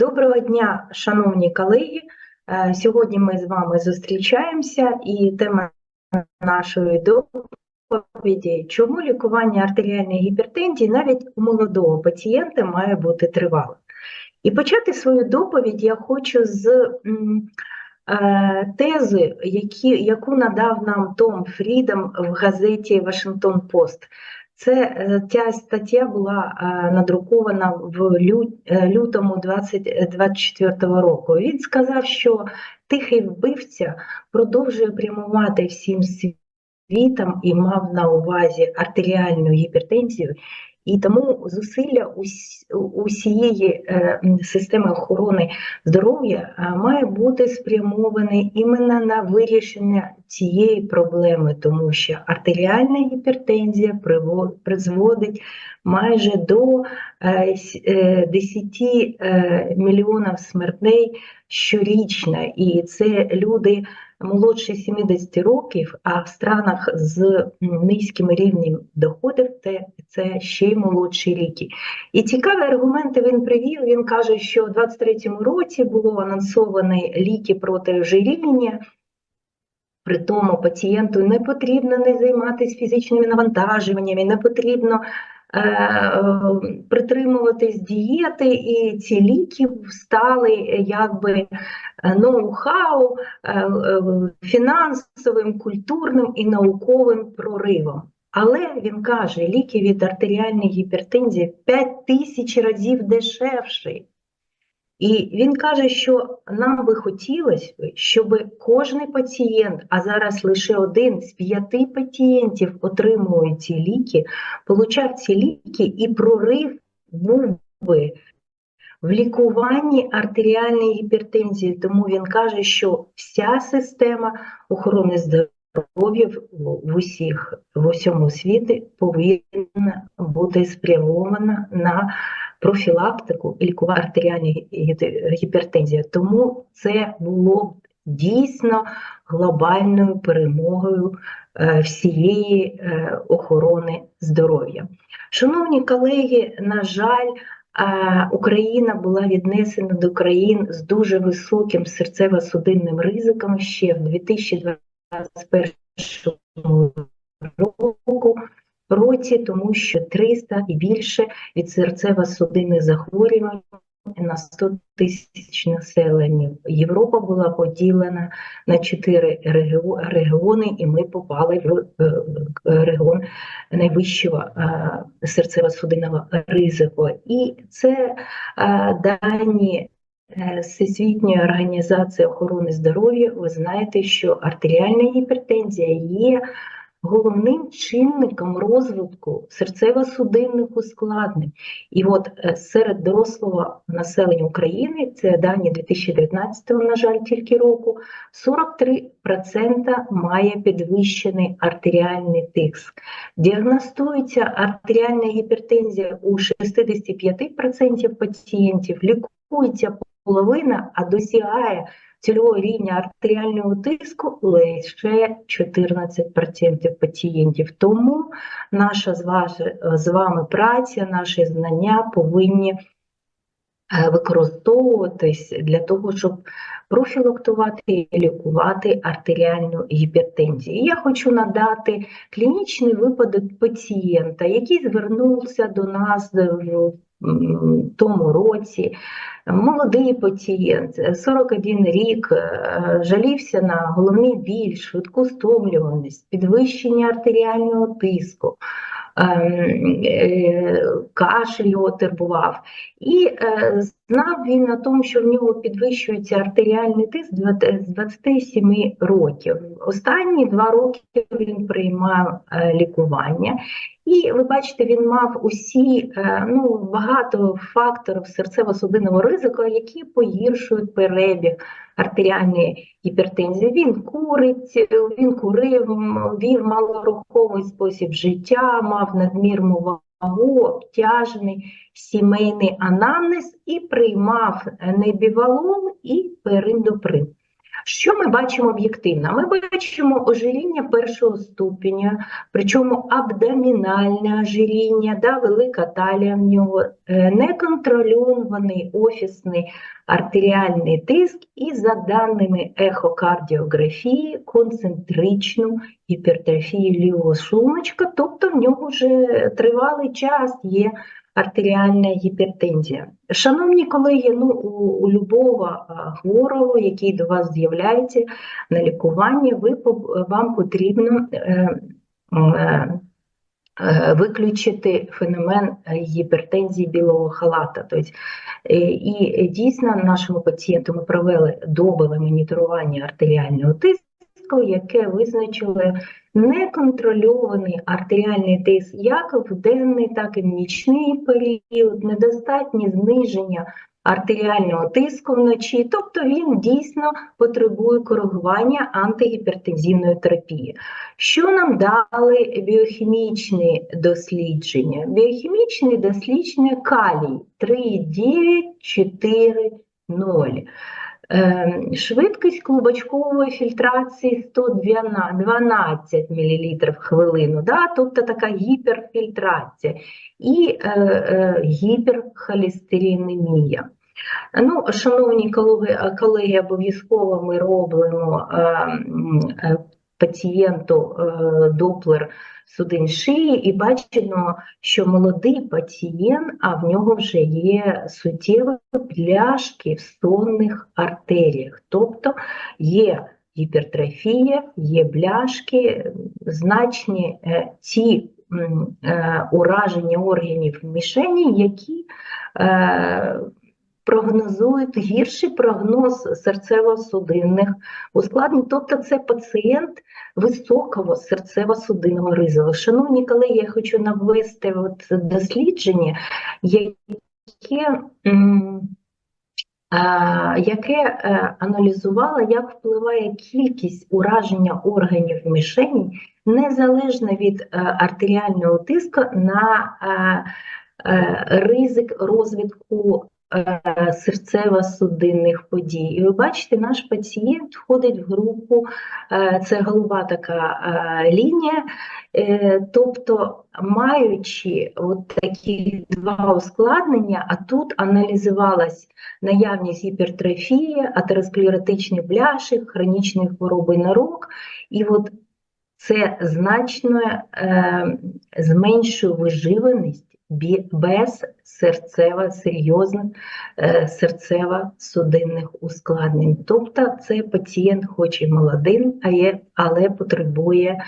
Доброго дня, шановні колеги. Е, Сьогодні ми з вами зустрічаємося, і тема нашої доповіді – чому лікування артеріальної гіпертензії навіть у молодого пацієнта має бути тривалим. І почати свою доповідь я хочу з е, тези, які, яку надав нам Том Фрідом в газеті Вашингтон Пост. Це е, ця стаття була е, надрукована в е, лютому 2024 року. Він сказав, що тихий вбивця продовжує прямувати всім світом і мав на увазі артеріальну гіпертензію. І тому зусилля усієї е, системи охорони здоров'я е, має бути спрямований іменно на вирішення цієї проблеми, тому що артеріальна гіпертензія призводить майже до е, с- е, 10 е, мільйонів смертей щорічно, і це люди молодше 70 років, а в странах з низьким рівнем доходів це, ще й молодші ріки. І цікаві аргументи він привів. Він каже, що у 23-му році було анонсовані ліки проти ожиріння. При тому пацієнту не потрібно не займатися фізичними навантажуваннями, не потрібно притримуватись дієти, і ці ліки стали е, якби е, ноу-хау е, е, фінансовим, культурним і науковим проривом. Але він каже, ліки від артеріальної гіпертензії 5 тисяч разів дешевші. І він каже, що нам би хотілося, щоб кожен пацієнт, а зараз лише один з п'яти пацієнтів отримує ці ліки, получав ці ліки, і прорив був би в лікуванні артеріальної гіпертензії. Тому він каже, що вся система охорони здоров'я в усіх в усьому світі повинна бути спрямована на профілактику і лікування артеріальної гі- гіпертензії. Тому це було дійсно глобальною перемогою е, всієї е, охорони здоров'я. Шановні колеги, на жаль, е, Україна була віднесена до країн з дуже високим серцево-судинним ризиком ще в 2021 року році, тому що 300 і більше від серцево-судинних захворювань на 100 тисяч населення. Європа була поділена на чотири регіо- регіони, і ми попали в е, регіон найвищого е, серцево-судинного ризику. І це е, дані Всесвітньої організації охорони здоров'я. Ви знаєте, що артеріальна гіпертензія є головним чинником розвитку серцево-судинних ускладнень. І от е, серед дорослого населення України, це дані 2019, на жаль, тільки року, 43% має підвищений артеріальний тиск. Діагностується артеріальна гіпертензія у 65% пацієнтів, лікується половина, а досягає цільового рівня артеріального тиску лише 14% пацієнтів. Тому наша з, ваш, з вами праця, наші знання повинні е, використовуватись для того, щоб профілактувати і лікувати артеріальну гіпертензію. Я хочу надати клінічний випадок пацієнта, який звернувся до нас в м, тому році. Молодий пацієнт, 41 рік, е, жалівся на головний біль, швидку стомлюваність, підвищення артеріального тиску, ем, е, кашель його турбував. І е, знав він на тому, що в нього підвищується артеріальний тиск з 27 років. Останні два роки він приймав е, лікування. І ви бачите, він мав усі е, ну, багато факторів серцево-судинного ризику, які погіршують перебіг артеріальної гіпертензії. Він курить, він курив, вів малорухомий спосіб життя, мав надмірну вагу, обтяжений сімейний анамнез і приймав небівалол і периндоприн. Що ми бачимо об'єктивно? Ми бачимо ожиріння першого ступеня, причому абдомінальне ожиріння, да, велика талія в нього, е, неконтрольований офісний артеріальний тиск і за даними ехокардіографії, концентричну гіпертрофію лівого шлуночка, тобто в нього вже тривалий час є артеріальна гіпертензія. Шановні колеги, ну у, любого хворого, який до вас з'являється на лікуванні, ви вам потрібно е, е, е, виключити феномен гіпертензії білого халата. Тобто, і дійсно нашому пацієнту ми провели добове моніторування артеріального тиску, яке визначило неконтрольований артеріальний тиск як в денний, так і в нічний період, недостатнє зниження артеріального тиску вночі, тобто він дійсно потребує коригування антигіпертензивної терапії. Що нам дали біохімічні дослідження? Біохімічні дослідження калій 3,9,4,0. Ем, швидкість клубочкової фільтрації 112 мл хвилину, да? тобто така гіперфільтрація і е, е, гіперхолестеринемія. Ну, Шановні колеги, колеги обов'язково ми робимо е, е, пацієнту е, доплер судин шиї і бачимо, що молодий пацієнт, а в нього вже є суттєві пляшки в сонних артеріях, тобто є гіпертрофія, є бляшки, значні е, ті е, ураження органів мішені, які прогнозують гірший прогноз серцево-судинних ускладнень, тобто це пацієнт високого серцево-судинного ризику. Шановні колеги, я хочу навести от дослідження, яке яке е, аналізувало, як впливає кількість ураження органів мішені незалежно від е, артеріального тиску на е, ризик розвитку серцево-судинних подій. І ви бачите, наш пацієнт входить в групу, е, це голова така е, лінія, тобто маючи от такі два ускладнення, а тут аналізувалась наявність гіпертрофії, атеросклеротичних бляшек, хронічної хвороби нирок, і от це значно е, зменшує виживаність без серцево серйозних е, серцево-судинних ускладнень. Тобто це пацієнт, хоч і молодий, але потребує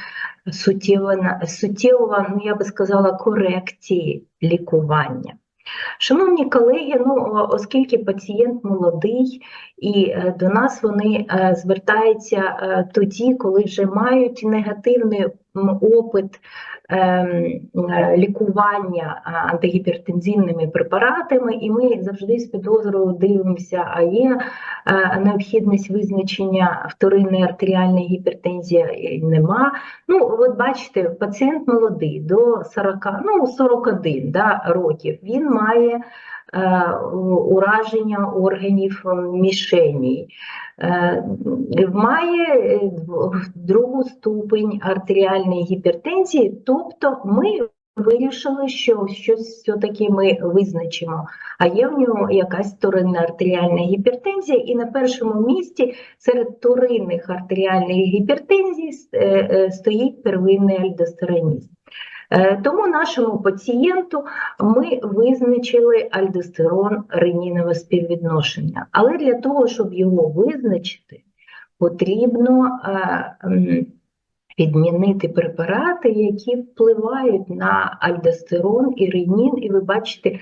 суттєвого, ну я би сказала, корекції лікування. Шановні колеги, ну оскільки пацієнт молодий, і е, до нас вони е, звертаються тоді, коли вже мають негативний опит ем, е, лікування антигіпертензивними препаратами, і ми завжди з підозрою дивимося, а є е, необхідність визначення вторинної артеріальної гіпертензії нема. Ну, от бачите, пацієнт молодий до 40, ну 41 да, років, він має Е, ураження органів е, мішені. Е, має другу ступень артеріальної гіпертензії, тобто ми вирішили, що щось все-таки ми визначимо, а є в нього якась вторинна артеріальна гіпертензія, і на першому місці серед вторинних артеріальних гіпертензій стоїть первинний альдостеронізм. Е, тому нашому пацієнту ми визначили альдостерон ренінове співвідношення. Але для того, щоб його визначити, потрібно е, підмінити препарати, які впливають на альдостерон і ренін, і ви бачите,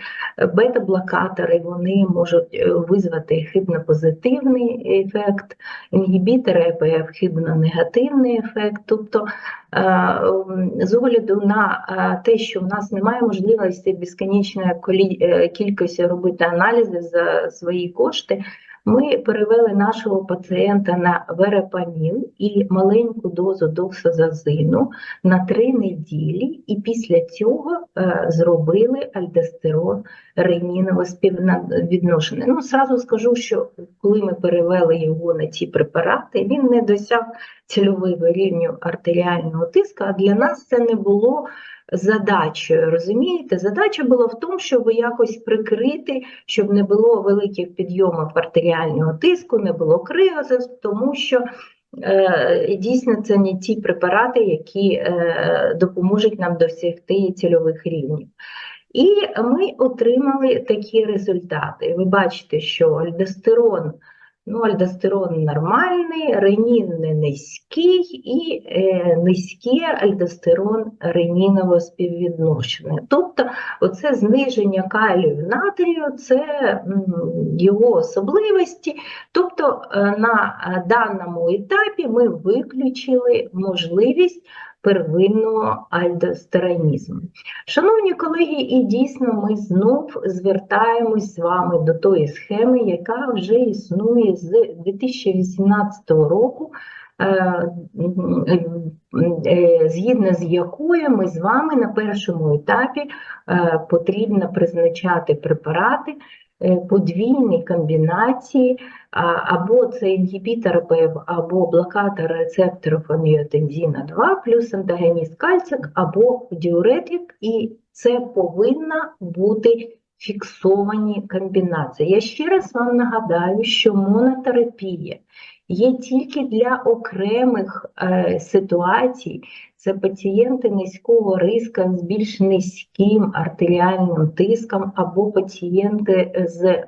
бета-блокатори вони можуть е, визвати хибно-позитивний ефект, інгібітори ЕПФ хибно-негативний ефект. Тобто, е, з огляду на е, те, що в нас немає можливості безконечної кількості робити аналізи за свої кошти, ми перевели нашого пацієнта на верепаміл і маленьку дозу доксазазину на три неділі, і після цього е, зробили альдостерон ренінове співвідношення. Ну, зразу скажу, що коли ми перевели його на ці препарати, він не досяг цільового рівню артеріального тиску, а для нас це не було задачею. Розумієте? Задача була в тому, щоб якось прикрити, щоб не було великих підйомів артеріального тиску, не було криозу, тому що. Е, дійсно, це не ті препарати, які е, допоможуть нам досягти цільових рівнів. І ми отримали такі результати. Ви бачите, що альдостерон Ну, альдостерон нормальний, ренін не низький і е, низький альдостерон ренінового співвідношення. Тобто, оце зниження калію натрію, це його особливості. Тобто, е, на даному етапі ми виключили можливість первинного альдостеронізму. Шановні колеги, і дійсно ми знов звертаємось з вами до тої схеми, яка вже існує з 2018 року. Е, е, згідно з якою ми з вами на першому етапі е, потрібно призначати препарати подвійні комбінації або це інгібітор ПФ, або блокатор рецепторів аміотензіна 2, плюс антагоніст кальцик, або діуретик, і це повинна бути фіксовані комбінації. Я ще раз вам нагадаю, що монотерапія є тільки для окремих е, ситуацій. Це пацієнти низького риска з більш низьким артеріальним тиском, або пацієнти з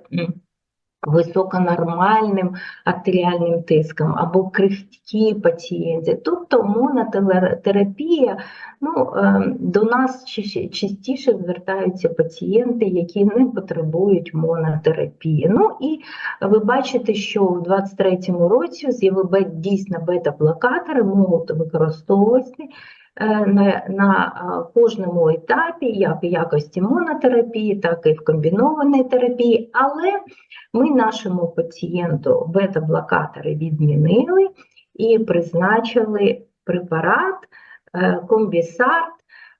високонормальним артеріальним тиском або крихкі пацієнти. Тобто монотерапія, ну, ем, до нас частіше звертаються пацієнти, які не потребують монотерапії. Ну і ви бачите, що в 2023 році з'явили дійсно бета-блокатори, можуть використовуватися Е, на на кожному етапі, як в якості монотерапії, так і в комбінованій терапії, але ми нашому пацієнту бета-блокатори відмінили і призначили препарат е, комбісарт.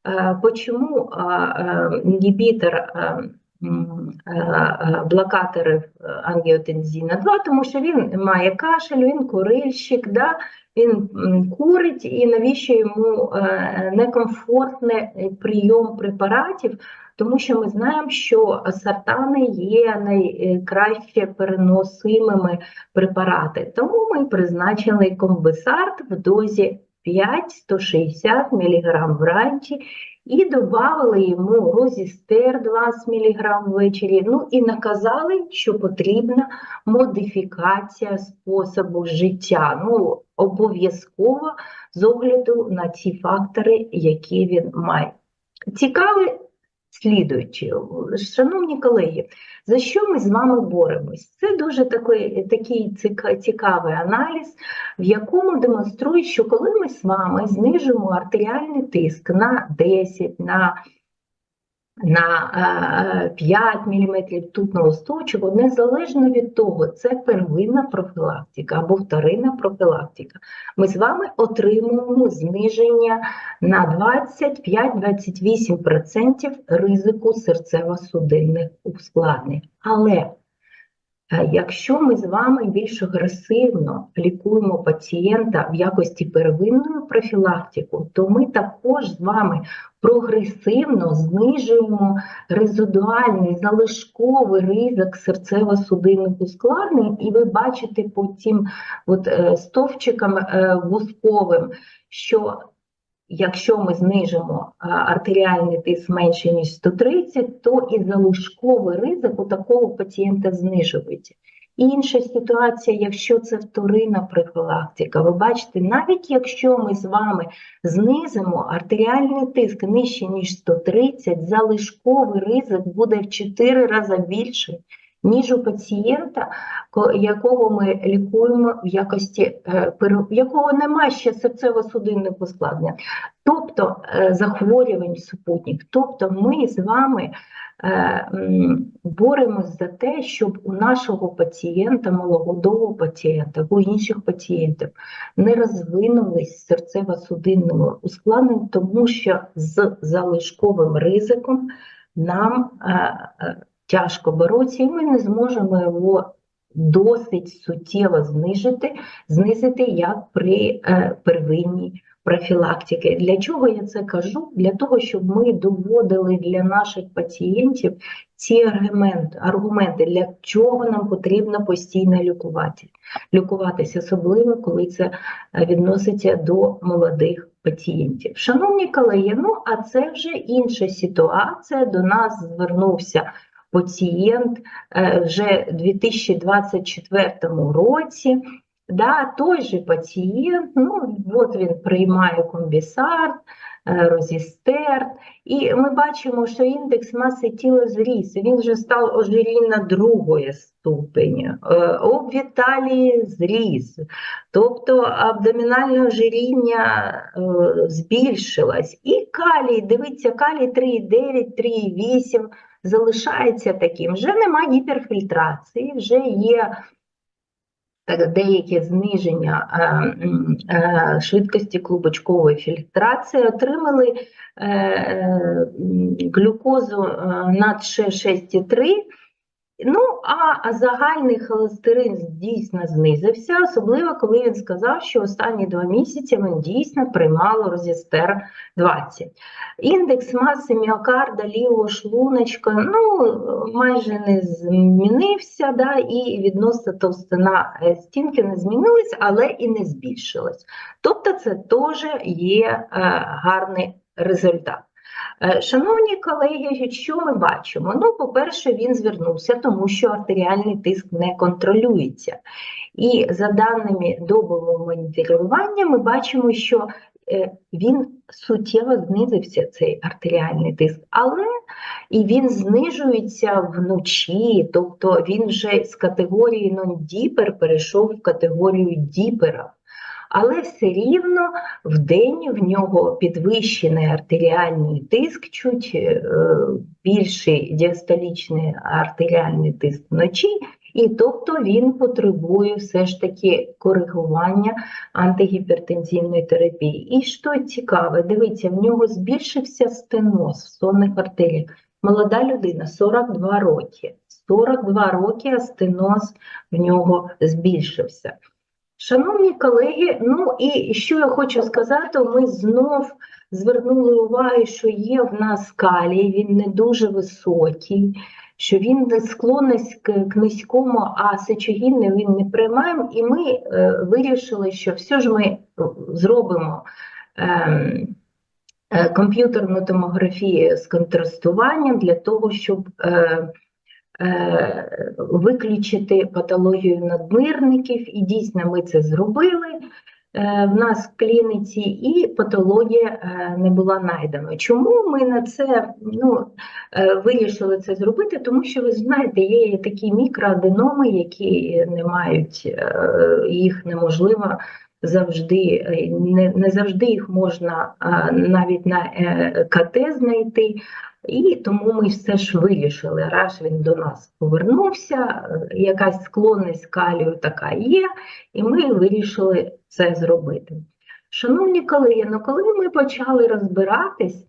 Е, почому інгібітор блокаторів ангіотензіна 2, тому що він має кашель, він курильщик, да? Він курить і навіщо йому е, некомфортний прийом препаратів, тому що ми знаємо, що сартани є найкраще переносимими препарати. Тому ми призначили комбисарт в дозі 5-160 мг вранці і додали йому розістер 20 мг ввечері. Ну і наказали, що потрібна модифікація способу життя. Ну, обов'язково з огляду на ці фактори, які він має. Цікаве слідуючи, шановні колеги, за що ми з вами боремось? Це дуже такий такий цікавий аналіз, в якому демонструє, що коли ми з вами знижуємо артеріальний тиск на 10, на на 5 мм тутного стовчого, незалежно від того, це первинна профілактика або вторинна профілактика. Ми з вами отримуємо зниження на 25-28% ризику серцево-судинних ускладнень. Але Е, якщо ми з вами більш агресивно лікуємо пацієнта в якості первинної профілактики, то ми також з вами прогресивно знижуємо резидуальний залишковий ризик серцево-судинних ускладнень, і ви бачите по цим от, е, стовпчикам е, вузковим, що Якщо ми знижимо артеріальний тиск менше, ніж 130, то і залишковий ризик у такого пацієнта знижується. Інша ситуація, якщо це вторинна профілактика, ви бачите, навіть якщо ми з вами знизимо артеріальний тиск нижче, ніж 130, залишковий ризик буде в 4 рази більший, ніж у пацієнта, якого ми лікуємо в якості е, якого немає ще серцево-судинних ускладнень, тобто е, захворювань супутніх. Тобто ми з вами е, боремось за те, щоб у нашого пацієнта, молодого пацієнта, у інших пацієнтів не розвинулись серцево-судинними ускладнення, тому що з залишковим ризиком нам тяжко боротися, і ми не зможемо його досить суттєво знижити, знизити як при е, первинній профілактики. Для чого я це кажу? Для того, щоб ми доводили для наших пацієнтів ці аргументи, аргументи, для чого нам потрібно постійно лікувати, лікуватися, особливо коли це е, відноситься до молодих пацієнтів. Шановні колеги, ну а це вже інша ситуація. До нас звернувся пацієнт е, вже у 2024 році. Да, той же пацієнт, ну от він приймає комбісарт, е, розістерт, і ми бачимо, що індекс маси тіла зріс. Він вже став ожиріння другої ступені, е, обвіталії зріс, тобто абдомінальне ожиріння збільшилось. І калій, дивіться, калій 3,9, 3,8 залишається таким. Вже немає гіперфільтрації, вже є так, деяке зниження е, е, швидкості клубочкової фільтрації, отримали е, е, глюкозу е, над 6,3. Ну, а, загальний холестерин дійсно знизився, особливо коли він сказав, що останні два місяці він дійсно приймав розістер 20. Індекс маси міокарда лівого шлуночка ну, майже не змінився, да, і відносно товстина стінки не змінилась, але і не збільшилась. Тобто це теж є е, гарний результат. Е, Шановні колеги, що ми бачимо? Ну, по-перше, він звернувся, тому що артеріальний тиск не контролюється. І за даними добового моніторування, ми бачимо, що е, він суттєво знизився, цей артеріальний тиск, але і він знижується вночі, тобто він вже з категорії non-діпер перейшов в категорію діпера. Але все рівно в день в нього підвищений артеріальний тиск, чуть е, більший діастолічний артеріальний тиск вночі, і тобто він потребує все ж таки коригування антигіпертензивної терапії. І що цікаве, дивіться, в нього збільшився стеноз в сонних артеріях. Молода людина, 42 роки. 42 роки, а стеноз в нього збільшився. Шановні колеги, ну і що я хочу сказати, ми знов звернули увагу, що є в нас калій, він не дуже високий, що він не склонність к, низькому, а сечогінне він не приймаємо, і ми е, вирішили, що все ж ми зробимо е, е, комп'ютерну томографію з контрастуванням для того, щоб е, е, виключити патологію надмирників, і дійсно ми це зробили е, в нас в клініці, і патологія е, не була знайдена. Чому ми на це ну, е, вирішили це зробити? Тому що ви знаєте, є такі мікроаденоми, які не мають, е, їх неможливо. Завжди е, не, не завжди їх можна навіть на е, КТ знайти, і тому ми все ж вирішили, раз він до нас повернувся, якась склонність калію така є, і ми вирішили це зробити. Шановні колеги, ну коли ми почали розбиратись,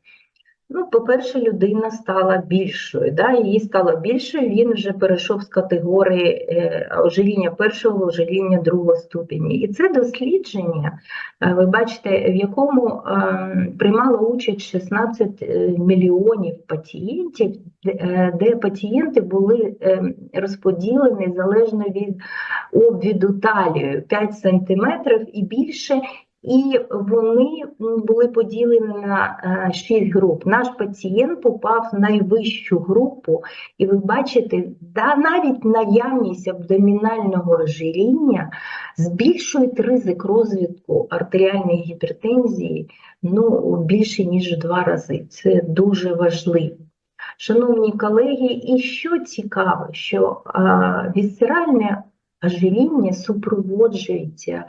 ну, по-перше, людина стала більшою, да, її стало більше, він вже перейшов з категорії е, ожиріння першого, ожиріння другого ступені. І це дослідження, е, ви бачите, в якому е, приймало участь 16 е, мільйонів пацієнтів, де, пацієнти були розподілені залежно від обвіду талію 5 см і більше. І вони були поділені на е, 6 груп. Наш пацієнт попав в найвищу групу, і ви бачите, да, навіть наявність абдомінального ожиріння збільшує ризик розвитку артеріальної гіпертензії ну, більше, ніж в два рази. Це дуже важливо. Шановні колеги, і що цікаво, що а, вісцеральне ожиріння супроводжується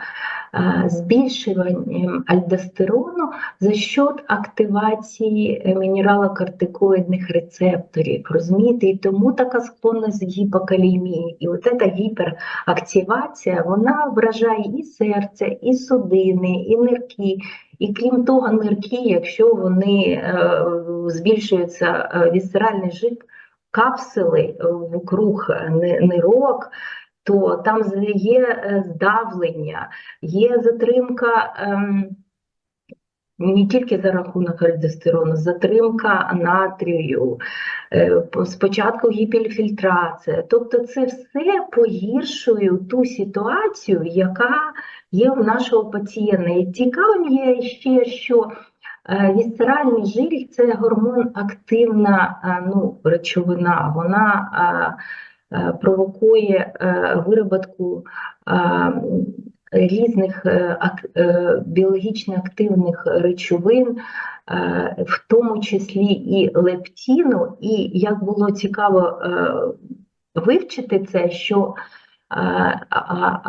збільшуванням альдостерону за счет активації е, мінералокортикоїдних рецепторів. Розумієте, і тому така склонність гіпокалемії. І от ця гіперактивація вона вражає і серце, і судини, і нирки. І крім того, нирки, якщо вони е, збільшуються е, вісцеральний жир, капсули вокруг ни- нирок, то там є е, здавлення, є затримка. ем, не тільки за рахунок альдостерону, затримка натрію, е, спочатку гіперфільтрація. Тобто це все погіршує ту ситуацію, яка є в нашого пацієнта. І цікавим є ще, що е, вісцеральний жир – це гормон активна ну, речовина, вона провокує е, вироботку е, різних е, е, біологічно активних речовин, в тому числі і лептіну. І як було цікаво вивчити це, що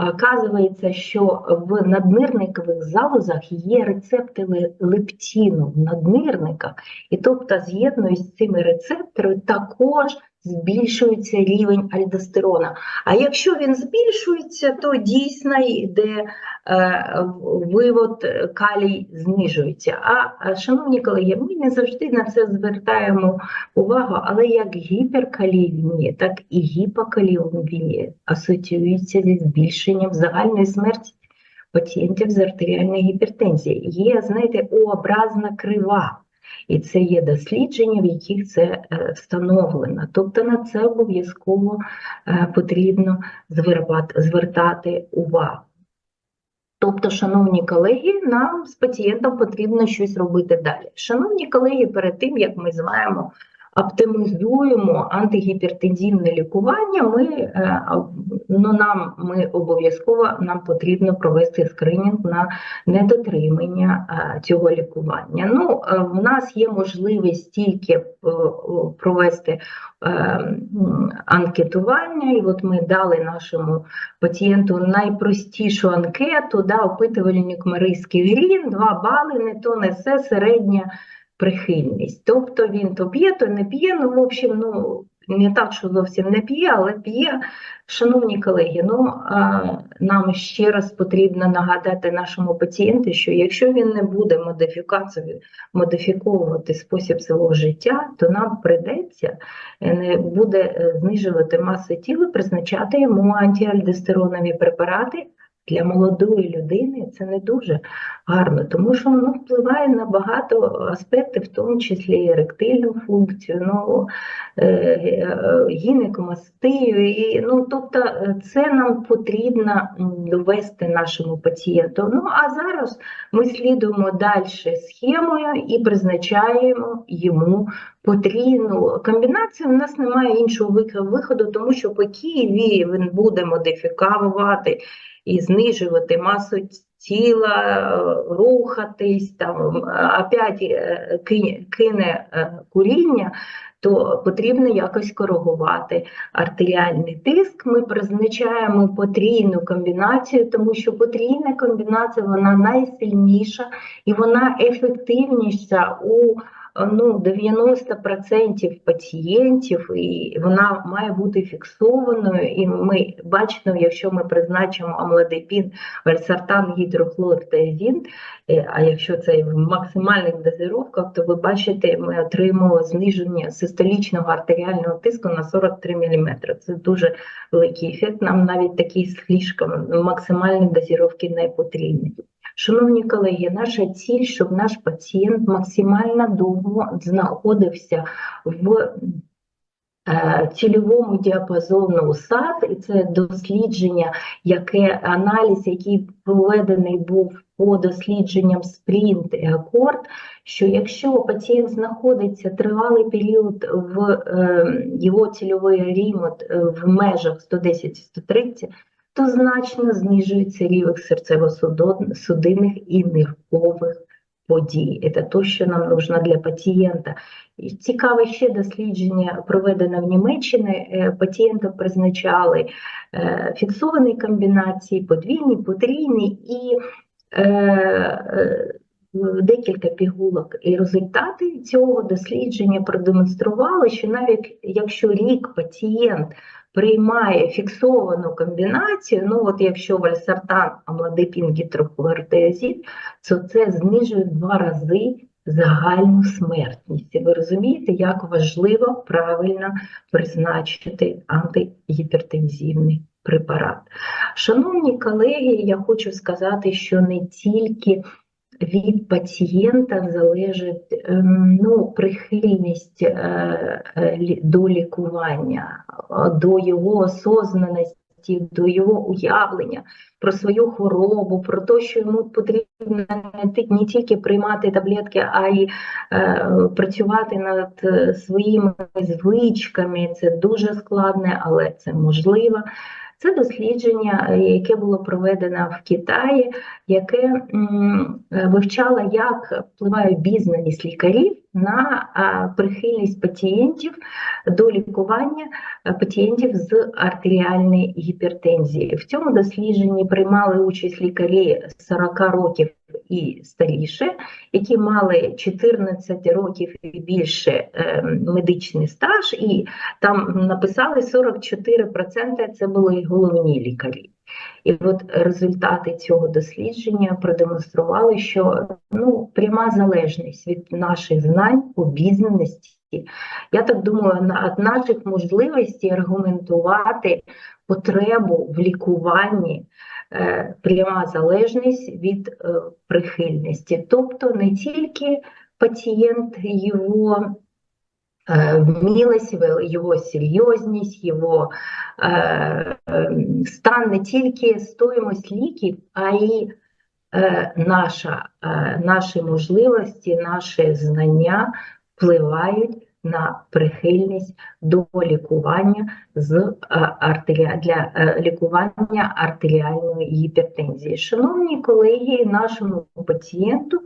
оказується, що в наднирникових залозах є рецептори лептіну в наднирниках, і тобто з'єднують з цими рецепторами також збільшується рівень альдостерона. А якщо він збільшується, то дійсно йде е, вивод е, калій знижується. А, шановні колеги, ми не завжди на це звертаємо увагу, але як гіперкаліємія, так і гіпокаліємія асоціюються зі збільшенням загальної смерті пацієнтів з артеріальною гіпертензією. Є, знаєте, О-образна крива. І це є дослідження, в яких це е, встановлено. Тобто на це обов'язково е, потрібно звертати, увагу. Тобто, шановні колеги, нам з пацієнтом потрібно щось робити далі. Шановні колеги, перед тим як ми з вами оптимізуємо антигіпертензивне лікування, ми, е, ну, нам, ми обов'язково нам потрібно провести скринінг на недотримання е, цього лікування. Ну, е, в нас є можливість тільки провести анкетування, і от ми дали нашому пацієнту найпростішу анкету, да, опитувальник Марийський грін, 2 бали, не то несе середня прихильність. Тобто він то п'є, то не п'є, ну, в общем, ну, не так, що зовсім не п'є, але п'є. Шановні колеги, ну, а, нам ще раз потрібно нагадати нашому пацієнту, що якщо він не буде модифіковувати спосіб свого життя, то нам прийдеться, е, не буде е, знижувати масу тіла, призначати йому антиальдостеронові препарати, для молодої людини це не дуже гарно, тому що воно впливає на багато аспектів, в тому числі еректильну функцію, ну, е, е, гінекомастию. І, ну, тобто е, це нам потрібно довести нашому пацієнту. Ну, а зараз ми слідуємо далі схемою і призначаємо йому потрібну комбінацію. У нас немає іншого виходу, тому що по Києві він буде модифікувати і знижувати масу тіла, рухатись, там опять е, кине е, куріння, то потрібно якось коригувати артеріальний тиск. Ми призначаємо потрійну комбінацію, тому що потрійна комбінація вона найсильніша і вона ефективніша у ну, 90% пацієнтів, і вона має бути фіксованою. І ми бачимо, якщо ми призначимо амлодипін, вальсартан, гідрохлортиазін, е, а якщо це в максимальних дозировках, то ви бачите, ми отримуємо зниження систолічного артеріального тиску на 43 мм. Це дуже великий ефект. Нам навіть такі слишком максимальні дозировки не потрібні. Шановні колеги, наша ціль, щоб наш пацієнт максимально довго знаходився в е, цільовому діапазону САД, і це дослідження, яке аналіз, який проведений був по дослідженням спринт і акорд, що якщо пацієнт знаходиться тривалий період в е, його цільовий рівень е, в межах 110-130, то значно знижується рівень серцево-судинних і ниркових подій. Це те, що нам нужно для пацієнта. Цікаве ще дослідження проведено в Німеччині. Е, Пацієнтам призначали е, фіксовані комбінації, подвійні, потрійні і е, декілька пігулок. І результати цього дослідження продемонстрували, що навіть якщо рік пацієнт приймає фіксовану комбінацію, ну от якщо вальсартан, амлодипін, гідрохлоротиазид, то це знижує два рази загальну смертність. І ви розумієте, як важливо правильно призначити антигіпертензивний препарат. Шановні колеги, я хочу сказати, що не тільки від пацієнта залежить ем, ну, прихильність е, е, до лікування, до його осознаності, до його уявлення про свою хворобу, про те, що йому потрібно не тільки приймати таблетки, а й е, працювати над своїми звичками. Це дуже складне, але це можливо. Це дослідження, е, яке було проведено в Китаї, яке е, вивчало, як впливає бізнес лікарів на прихильність пацієнтів до лікування е, пацієнтів з артеріальної гіпертензії. В цьому дослідженні приймали участь лікарі 40 років і старіше, які мали 14 років і більше ем, медичний стаж, і там написали 44% це були головні лікарі. І от результати цього дослідження продемонстрували, що ну, пряма залежність від наших знань, обізнаності. Я так думаю, від наших можливостей аргументувати потребу в лікуванні пряма залежність від е, прихильності. Тобто не тільки пацієнт його е, вмілость, його серйозність, його стан, не тільки стоїмость ліків, а й наша, наші можливості, наші знання впливають на прихильність до лікування з е, артеріа... для е, лікування артеріальної гіпертензії. Шановні колеги, нашому пацієнту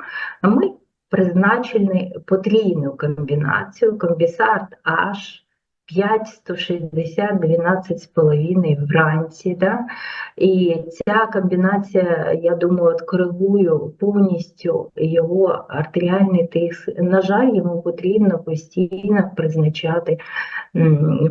ми призначили потрійну комбінацію комбісарт H 5, 160, 12,5 вранці. Да? І ця комбінація, я думаю, коригує повністю його артеріальний тиск. На жаль, йому потрібно постійно призначати,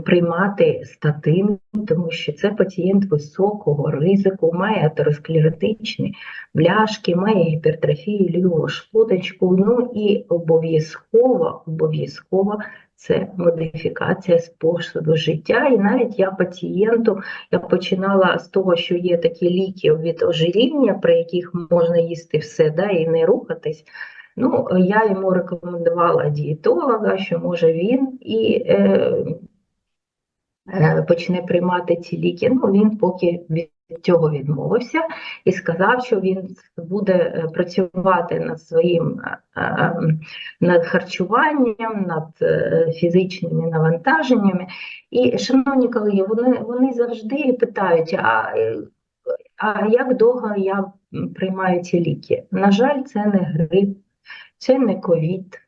приймати статини, тому що це пацієнт високого ризику, має атеросклеротичні бляшки, має гіпертрофію лівого шлуночку, ну і обов'язково обов'язково це модифікація способу життя. І навіть я пацієнту я починала з того, що є такі ліки від ожиріння, при яких можна їсти все да, і не рухатись. Ну, Я йому рекомендувала дієтолога, що може він і е, е, почне приймати ці ліки. Ну, Він поки від цього відмовився і сказав, що він буде е, працювати над своїм е, е, над харчуванням, над фізичними навантаженнями. І, шановні колеги, вони вони завжди питають, а, а як довго я приймаю ці ліки? На жаль, це не грип, це не ковід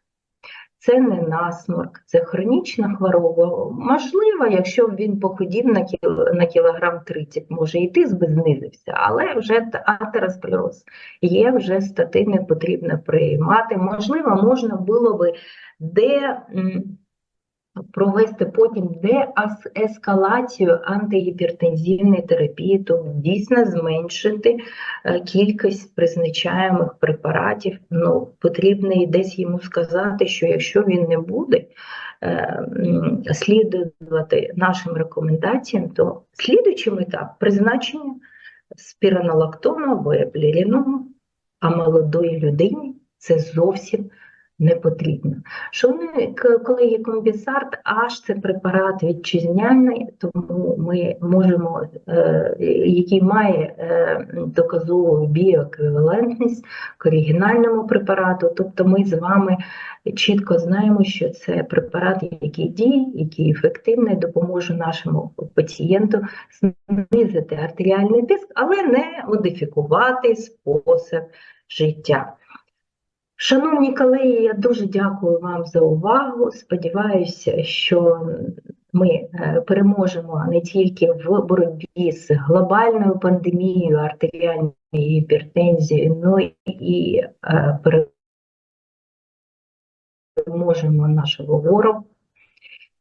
це не насморк, це хронічна хвороба. Можливо, якщо він похудів на кіл... на кілограм 30, може і тиск знизився, але вже атеросклероз є, вже статини потрібно приймати. Можливо, можна було би де провести потім деескалацію антигіпертензивної терапії, то дійсно зменшити е, кількість призначаємих препаратів. Ну, Потрібно і десь йому сказати, що якщо він не буде е, слідувати нашим рекомендаціям, то слідуючий етап призначення спіронолактону або еплеріну, а молодої людині це зовсім не потрібно. Шановні колеги, комбісарт аж це препарат вітчизняний, тому ми можемо, е, який має е, доказову біоеквівалентність к оригінальному препарату, тобто ми з вами чітко знаємо, що це препарат, який діє, який ефективний, допоможе нашому пацієнту знизити артеріальний тиск, але не модифікувати спосіб життя. Шановні колеги, я дуже дякую вам за увагу. Сподіваюся, що ми е, переможемо не тільки в боротьбі з глобальною пандемією артеріальної гіпертензії, але і е, переможемо нашого ворога.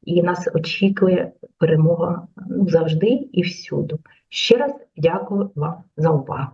І нас очікує перемога ну, завжди і всюди. Ще раз дякую вам за увагу.